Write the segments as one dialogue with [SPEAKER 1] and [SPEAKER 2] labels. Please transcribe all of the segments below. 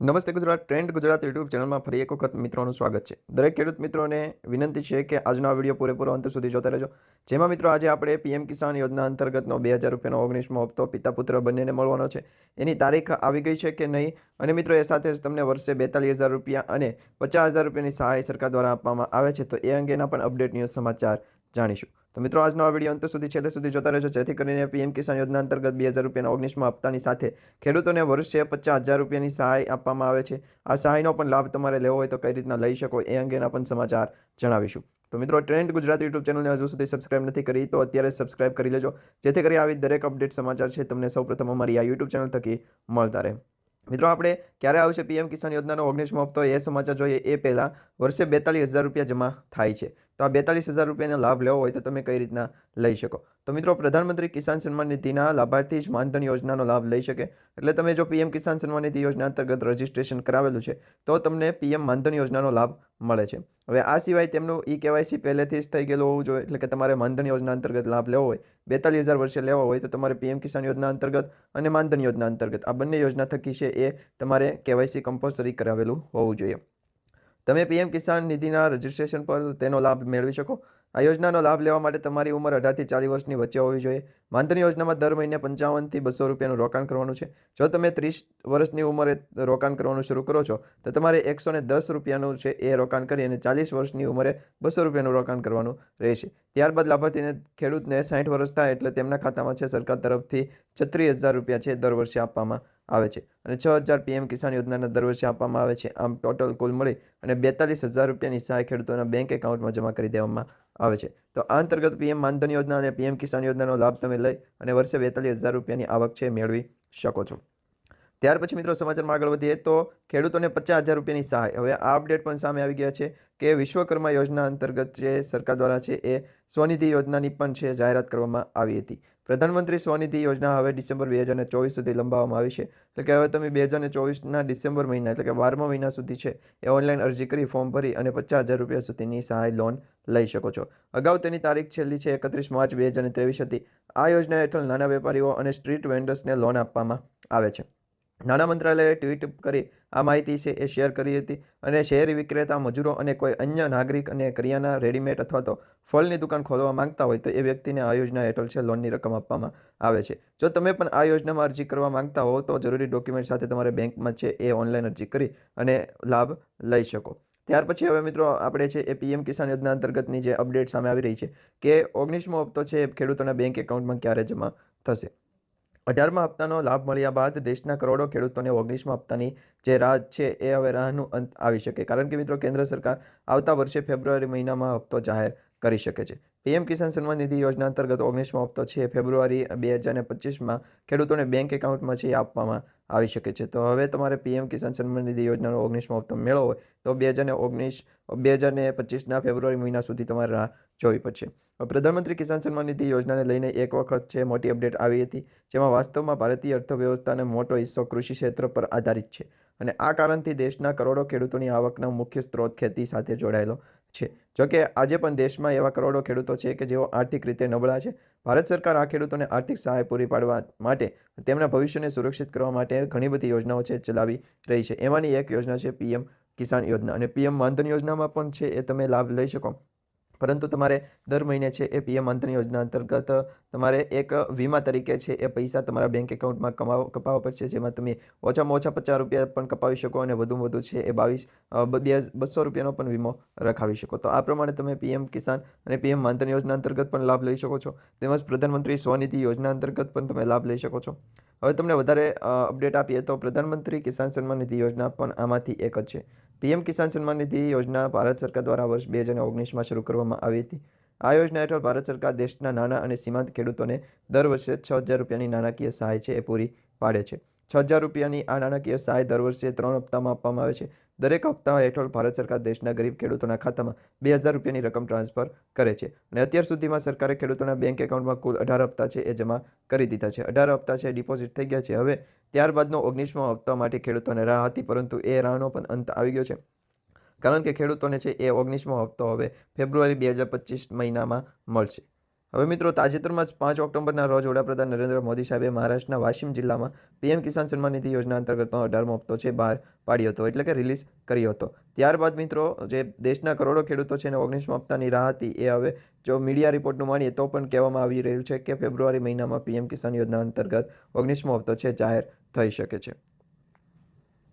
[SPEAKER 1] નમસ્તે Gujarat trend Gujarat YouTube ચેનલમાં ફરી એક વખત મિત્રોનું સ્વાગત છે. દરેક ખેડૂત મિત્રોને વિનંતી છે કે આજનો આ વીડિયો પૂરેપૂરો અંત સુધી જોતા રહેજો. જેમાં મિત્રો આજે આપણે પીએમ કિસાન યોજના અંતર્ગતનો બે હજાર રૂપિયાનો ઓગણીસમો હપ્તો પિતા પુત્ર બંનેને મળવાનો છે. એની તારીખ આવી ગઈ છે કે નહીં? અને મિત્રો એ સાથે જ તમને વર્ષે બેતાલીસ હજાર રૂપિયા અને પચાસ હજાર રૂપિયાની સહાય સરકાર દ્વારા આપવામાં આવે છે. તો એ અંગેના પણ અપડેટ ન્યૂઝ સમાચાર જાણીશું. તો મિત્રો, આજનો આ વીડિયો અંત સુધી છેલ્લે સુધી જોતા રહેજો. જેથી કરીને પીએમ કિસાન યોજના અંતર્ગત બે હજાર રૂપિયાના ઓગણીસમાં હપ્તાની સાથે ખેડૂતોને વર્ષે પચાસ હજાર રૂપિયાની સહાય આપવામાં આવે છે. આ સહાયનો પણ લાભ તમારે લેવો હોય તો કઈ રીતના લઈ શકો એ અંગેના પણ સમાચાર જણાવીશું. તો મિત્રો, ટ્રેન્ડ ગુજરાત યુટ્યુબ ચેનલને હજુ સુધી સબસ્ક્રાઇબ નથી કરી તો અત્યારે સબસ્ક્રાઇબ કરી લેજો. જેથી કરી આવી દરેક અપડેટ સમાચાર છે તમને સૌપ્રથમ અમારી આ યુટ્યુબ ચેનલ થકી મળતા રહે. મિત્રો, આપણે ક્યારે આવશે પીએમ કિસાન યોજનાનો ઓગણીસમો હપ્તો? એ સમાચાર જોઈએ એ પહેલાં. વર્ષે બેતાલીસ હજાર રૂપિયા જમા થાય છે. તો આ બેતાલીસ હજાર રૂપિયાનો લાભ લેવો હોય તો તમે કઈ રીતના લઈ શકો? તો મિત્રો, પ્રધાનમંત્રી કિસાન સન્માન નિધિના લાભાર્થી જ માનધન યોજનાનો લાભ લઈ શકે. એટલે તમે જો પીએમ કિસાન સન્માન નિધિ યોજના અંતર્ગત રજિસ્ટ્રેશન કરાવેલું છે, તો તમને પીએમ માનધન યોજનાનો લાભ મળે છે. હવે આ સિવાય તેમનું ઈ કેવાયસી પહેલેથી જ થઈ ગયેલું હોવું જોઈએ. એટલે કે તમારે માનધન યોજના અંતર્ગત લાભ લેવો હોય, બેતાલીસ હજાર વર્ષે લેવા હોય, તો તમારે પીએમ કિસાન યોજના અંતર્ગત અને માનધન યોજના અંતર્ગત આ બંને યોજના થકી છે એ તમારે કેવાયસી કમ્પલસરી કરાવેલું હોવું જોઈએ. તમે પીએમ કિસાન નિધિના રજિસ્ટ્રેશન પર તેનો લાભ મેળવી શકો. આ યોજનાનો લાભ લેવા માટે તમારી ઉંમર અઢારથી ચાલીસ વર્ષની વચ્ચે હોવી જોઈએ. માનધન યોજનામાં દર મહિને પંચાવનથી બસો રૂપિયાનું રોકાણ કરવાનું છે. જો તમે ત્રીસ વર્ષની ઉંમરે રોકાણ કરવાનું શરૂ કરો છો, તો તમારે એકસો ને દસ રૂપિયાનું છે એ રોકાણ કરી અને ચાલીસ વર્ષની ઉંમરે બસો રૂપિયાનું રોકાણ કરવાનું રહેશે. ત્યારબાદ લાભાર્થીને ખેડૂતને સાઠ વર્ષ થાય એટલે તેમના ખાતામાં છે સરકાર તરફથી છત્રીસ હજાર રૂપિયા છે દર વર્ષે આપવામાં આવે છે. અને છ હજાર પીએમ કિસાન યોજનાના દર વર્ષે આપવામાં આવે છે. આમ ટોટલ કુલ મળી અને બેતાલીસ હજાર રૂપિયાની સહાય ખેડૂતોના બેંક એકાઉન્ટમાં જમા કરી દેવામાં આવે છે. તો આ અંતર્ગત પીએમ માનધન યોજના અને પીએમ કિસાન યોજનાનો લાભ તમે લઈ અને વર્ષે બેતાલીસ હજાર રૂપિયાની આવક છે મેળવી શકો છો. ત્યાર પછી મિત્રો સમાચારમાં આગળ વધીએ તો ખેડૂતોને પચાસ હજાર રૂપિયાની સહાય. હવે આ અપડેટ પણ સામે આવી ગયા છે કે વિશ્વકર્મા યોજના અંતર્ગત જે સરકાર દ્વારા છે એ સ્વનિધિ યોજનાની પણ છે જાહેરાત કરવામાં આવી હતી. પ્રધાનમંત્રી સ્વનિધિ યોજના હવે ડિસેમ્બર બે હજાર ચોવીસ સુધી લંબાવવામાં આવી છે. એટલે કે હવે તમે બે હજાર ચોવીસના ડિસેમ્બર મહિના, એટલે કે બારમા મહિના સુધી છે, એ ઓનલાઈન અરજી કરી, ફોર્મ ભરી અને પચાસ હજાર રૂપિયા સુધીની સહાય લોન લઈ શકો છો. અગાઉ તેની તારીખ છેલ્લી છે એકત્રીસ માર્ચ બે હજાર ત્રેવીસ હતી. આ યોજના હેઠળ નાના વેપારીઓ અને સ્ટ્રીટ વેન્ડર્સને લોન આપવામાં આવે છે. નાણાં મંત્રાલયે ટ્વીટ કરી આ માહિતી છે એ શેર કરી હતી અને શેર વિક્રેતા, મજૂરો અને કોઈ અન્ય નાગરિક અને કરિયાના રેડીમેડ અથવા તો ફળની દુકાન ખોલવા માંગતા હોય તો એ વ્યક્તિને આ યોજના હેઠળ છે લોનની રકમ આપવામાં આવે છે. જો તમે પણ આ યોજનામાં અરજી કરવા માંગતા હો તો જરૂરી ડોક્યુમેન્ટ સાથે તમારે બેંકમાં છે એ ઓનલાઈન અરજી કરી અને લાભ લઈ શકો. ત્યાર પછી હવે મિત્રો આપણે છે એ પીએમ કિસાન યોજના અંતર્ગતની જે અપડેટ સામે આવી રહી છે કે ઓગણીસમો હપ્તો છે ખેડૂતોના બેંક એકાઉન્ટમાં ક્યારે જમા થશે? અઢારમા હપ્તાનો લાભ મળ્યા બાદ દેશના કરોડો ખેડૂતોને ઓગણીસમા હપ્તાની જે રાહ છે એ હવે રાહનું અંત આવી શકે. કારણ કે મિત્રો કેન્દ્ર સરકાર આવતા વર્ષે ફેબ્રુઆરી મહિનામાં હપ્તો જાહેર કરી શકે છે. પીએમ કિસાન સન્માન નિધિ યોજના અંતર્ગત ઓગણીસમો હપ્તો છે. ફેબ્રુઆરી બે હજાર ને પચીસમાં ખેડૂતોને બેંક એકાઉન્ટમાં છે આપવામાં આવી શકે છે. તો હવે તમારે પીએમ કિસાન સન્માન નિધિ યોજનાનો ઓગણીસમો હપ્તો મેળવો હોય તો બે હજાર ને ઓગણીસ, બે હજાર ને પચીસના ફેબ્રુઆરી મહિના સુધી તમારે જોવી પડશે. પ્રધાનમંત્રી કિસાન સન્માન નિધિ યોજનાને લઈને એક વખત છે મોટી અપડેટ આવી હતી, જેમાં વાસ્તવમાં ભારતીય અર્થવ્યવસ્થાનો મોટો હિસ્સો કૃષિ ક્ષેત્ર પર આધારિત છે અને આ કારણથી દેશના કરોડો ખેડૂતોની આવકનો મુખ્ય સ્ત્રોત ખેતી સાથે જોડાયેલો છે. જોકે આજે પણ દેશમાં એવા કરોડો ખેડૂતો છે કે જેઓ આર્થિક રીતે નબળા છે. ભારત સરકાર આ ખેડૂતોને આર્થિક સહાય પૂરી પાડવા માટે તેમના ભવિષ્યને સુરક્ષિત કરવા માટે ઘણી બધી યોજનાઓ છે ચલાવી રહી છે. એમાંની એક યોજના છે પીએમ કિસાન યોજના અને પીએમ માનધન યોજનામાં પણ છે એ તમે લાભ લઈ શકો. પરંતુ તમારે દર મહિને છે એ પીએમ માનધન યોજના અંતર્ગત તમારે એક વીમા તરીકે છે એ પૈસા તમારા બેંક એકાઉન્ટમાં કમાવ, કપાવવા પડશે, જેમાં તમે ઓછામાં ઓછા પચાસ રૂપિયા પણ કપાવી શકો અને વધુમાં વધુ છે એ બાવીસ બે બસો રૂપિયાનો પણ વીમો રખાવી શકો. તો આ પ્રમાણે તમે પીએમ કિસાન અને પીએમ માનધન યોજના અંતર્ગત પણ લાભ લઈ શકો છો. તેમજ પ્રધાનમંત્રી સ્વનિધિ યોજના અંતર્ગત પણ તમે લાભ લઈ શકો છો. હવે તમને વધારે અપડેટ આપીએ તો પ્રધાનમંત્રી કિસાન સન્માન નિધિ યોજના પણ આમાંથી એક જ છે. પીએમ કિસાન સન્માન નિધિ યોજના ભારત સરકાર દ્વારા વર્ષ બે હજાર ઓગણીસમાં શરૂ કરવામાં આવી હતી. આ યોજના હેઠળ ભારત સરકાર દેશના નાના અને સીમાંત ખેડૂતોને દર વર્ષે છ હજાર રૂપિયાની નાણાકીય સહાય છે એ પૂરી પાડે છે. છ હજાર રૂપિયાની આ નાણાકીય સહાય દર વર્ષે ત્રણ હપ્તામાં આપવામાં આવે છે. દરેક હપ્તા હેઠળ ભારત સરકાર દેશના ગરીબ ખેડૂતોના ખાતામાં બે હજાર રૂપિયાની રકમ ટ્રાન્સફર કરે છે અને અત્યાર સુધીમાં સરકારે ખેડૂતોના બેંક એકાઉન્ટમાં કુલ અઢાર હપ્તા છે એ જમા કરી દીધા છે. અઢાર હપ્તા છે ડિપોઝિટ થઈ ગયા છે. હવે ત્યારબાદનો ઓગણીસમો હપ્તા માટે ખેડૂતોને રાહ હતી, પરંતુ એ રાહનો પણ અંત આવી ગયો છે. કારણ કે ખેડૂતોને છે એ ઓગણીસમો હપ્તો હવે ફેબ્રુઆરી બે હજાર પચીસ મહિનામાં મળશે. હવે મિત્રો, તાજેતરમાં જ પાંચ ઓક્ટોબરના રોજ વડાપ્રધાન નરેન્દ્ર મોદી સાહેબે મહારાષ્ટ્રના વાશિમ જિલ્લામાં પીએમ કિસાન સન્માન નિધિ યોજના અંતર્ગતનો અઢારમો હપ્તો છે બહાર પાડ્યો હતો, એટલે કે રિલીઝ કર્યો હતો. ત્યારબાદ મિત્રો, જે દેશના કરોડો ખેડૂતો છે એને ઓગણીસમો હપ્તાની રાહ હતી એ હવે જો મીડિયા રિપોર્ટનું માનીએ તો પણ કહેવામાં આવી રહ્યું છે કે ફેબ્રુઆરી મહિનામાં પીએમ કિસાન યોજના અંતર્ગત ઓગણીસમો હપ્તો છે જાહેર થઈ શકે છે.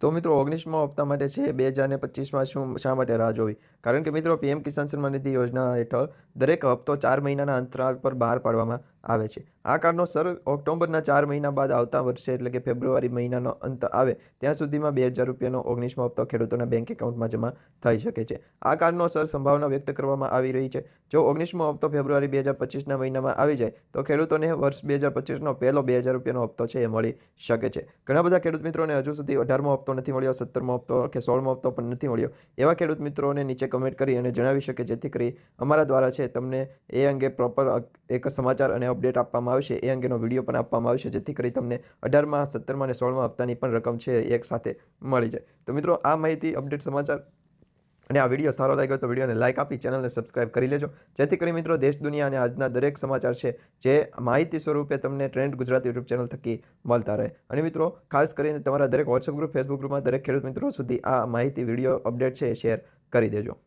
[SPEAKER 1] તો મિત્રો ઓગણીસમો હપ્તા માટે છે બે હજાર ને પચીસમાં શું શા માટે રાહ જોવી? કારણ કે મિત્રો પીએમ કિસાન સન્માન નિધિ યોજના હેઠળ દરેક હપ્તો ચાર મહિનાના અંતરાલ પર બહાર પાડવામાં આવે છે. આ કારણનો સર ઓક્ટોબરના ચાર મહિના બાદ આવતા વર્ષે, એટલે કે ફેબ્રુઆરી મહિનાનો અંત આવે, ત્યાં સુધીમાં બે હજાર રૂપિયાનો ઓગણીસમો હપ્તો ખેડૂતોના બેંક એકાઉન્ટમાં જમા થઈ શકે છે. આ કારણનો સર સંભાવના વ્યક્ત કરવામાં આવી રહી છે. જો ઓગણીસમો હપ્તો ફેબ્રુઆરી બે હજાર પચીસના મહિનામાં આવી જાય, તો ખેડૂતોને વર્ષ બે હજાર પચીસનો પહેલો બે હજાર રૂપિયાનો હપ્તો છે એ મળી શકે છે. ઘણા બધા ખેડૂત મિત્રોને હજુ સુધી અઢારમો હપ્તો નથી મળ્યો, સત્તરમો હપ્તો કે સોળમો હપ્તો પણ નથી મળ્યો. એવા ખેડૂત મિત્રોને નીચે કમેન્ટ કરી અને જણાવી શકે જેથી કરી અમારા દ્વારા છે તમને એ અંગે પ્રોપર એક સમાચાર અને અપડેટ આપવામાં આવશે. એ અંગેનો વીડિયો પણ આપવામાં આવશે, જેથી કરી તમને અઢારમાં, સત્તરમાં અને સોળમાં હપ્તાની પણ રકમ છે એક સાથે મળી જાય. તો મિત્રો, આ માહિતી અપડેટ સમાચાર અને આ વીડિયો સારો લાગ્યો તો વિડીયોને લાઇક આપી ચેનલને સબસ્ક્રાઇબ કરી લેજો. જેથી કરી મિત્રો, દેશ, દુનિયા અને આજના દરેક સમાચાર છે જે માહિતી સ્વરૂપે તમને ટ્રેન્ડ ગુજરાત યુટ્યુબ ચેનલ થકી મળતા રહે. અને મિત્રો, ખાસ કરીને તમારા દરેક વોટ્સઅપ ગ્રુપ ફેસબુક ગ્રુપમાં દરેક ખેડૂત મિત્રો સુધી આ માહિતી વીડિયો અપડેટ છે શેર કરી દેજો.